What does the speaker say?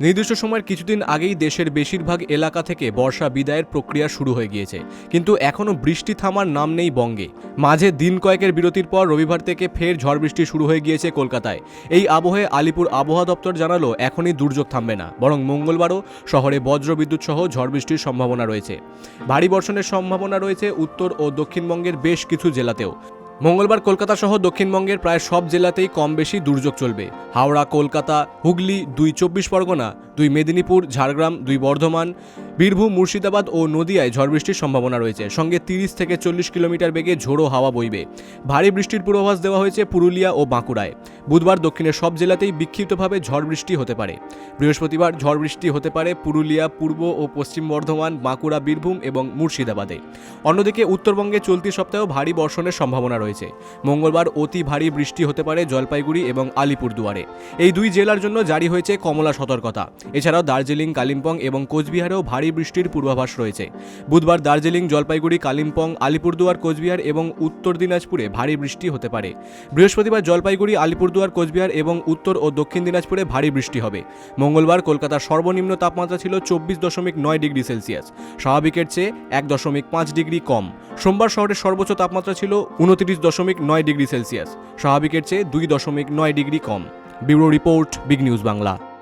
নির্দিষ্ট সময়ের কিছুদিন আগেই দেশের বেশিরভাগ এলাকা থেকে বর্ষা বিদায়ের প্রক্রিয়া শুরু হয়ে গিয়েছে। কিন্তু এখনও বৃষ্টি থামার নাম নেই বঙ্গে। মাঝে দিন কয়েকের বিরতির পর রবিবার থেকে ফের ঝড় বৃষ্টি শুরু হয়ে গিয়েছে কলকাতায়। এই আবহে আলিপুর আবহাওয়া দপ্তর জানালো, এখনই দুর্যোগ থামবে না। বরং মঙ্গলবারও শহরে বজ্রবিদ্যুৎ সহ ঝড় বৃষ্টির সম্ভাবনা রয়েছে। ভারী বর্ষণের সম্ভাবনা রয়েছে উত্তর ও দক্ষিণবঙ্গের বেশ কিছু জেলাতেও। মঙ্গলবার কলকাতা সহ দক্ষিণবঙ্গের প্রায় সব জেলাতেই কম বেশি দুর্যোগ চলবে। হাওড়া, কলকাতা, হুগলি দুই চব্বিশ পরগনা, দুই মেদিনীপুর, ঝাড়গ্রাম, দুই বর্ধমান বীরভূম, মুর্শিদাবাদ ও নদিয়ায় ঝড় বৃষ্টির সম্ভাবনা রয়েছে। সঙ্গে তিরিশ থেকে চল্লিশ কিলোমিটার বেগে ঝোড়ো হাওয়া বইবে। ভারী বৃষ্টির পূর্বাভাস দেওয়া হয়েছে পুরুলিয়া ও বাঁকুড়ায়। বুধবার দক্ষিণের সব জেলাতেই বিক্ষিপ্তভাবে ঝড় বৃষ্টি হতে পারে। বৃহস্পতিবার ঝড় বৃষ্টি হতে পারে পুরুলিয়া, পূর্ব ও পশ্চিম বর্ধমান, বাঁকুড়া, বীরভূম এবং মুর্শিদাবাদে। অন্যদিকে উত্তরবঙ্গে চলতি সপ্তাহেও ভারী বর্ষণের সম্ভাবনা রয়েছে। মঙ্গলবার অতি ভারী বৃষ্টি হতে পারে জলপাইগুড়ি এবং আলিপুরদুয়ারে। এই দুই জেলার জন্য জারি হয়েছে কমলা সতর্কতা। এছাড়াও দার্জিলিং, কালিম্পং এবং কোচবিহারেও ভারী বৃষ্টির পূর্বাভাস রয়েছে। বুধবার দার্জিলিং, জলপাইগুড়ি, কালিম্পং, আলিপুরদুয়ার, কোচবিহার এবং উত্তর দিনাজপুরে ভারী বৃষ্টি হতে পারে। বৃহস্পতিবার জলপাইগুড়ি, আলিপুরদুয়ার, কোচবিহার এবং উত্তর ও দক্ষিণ দিনাজপুরে ভারী বৃষ্টি হবে। মঙ্গলবার কলকাতার সর্বনিম্ন তাপমাত্রা ছিল চব্বিশ দশমিক নয় ডিগ্রি সেলসিয়াস। স্বাভাবিকের চেয়ে এক দশমিক পাঁচ ডিগ্রি কম। সোমবার শহরের সর্বোচ্চ তাপমাত্রা ছিল উনত্রিশ দশমিক নয় ডিগ্রি সেলসিয়াস। স্বাভাবিকের চেয়ে দুই দশমিক নয় ডিগ্রি কম। Bureau report, big news Bangla.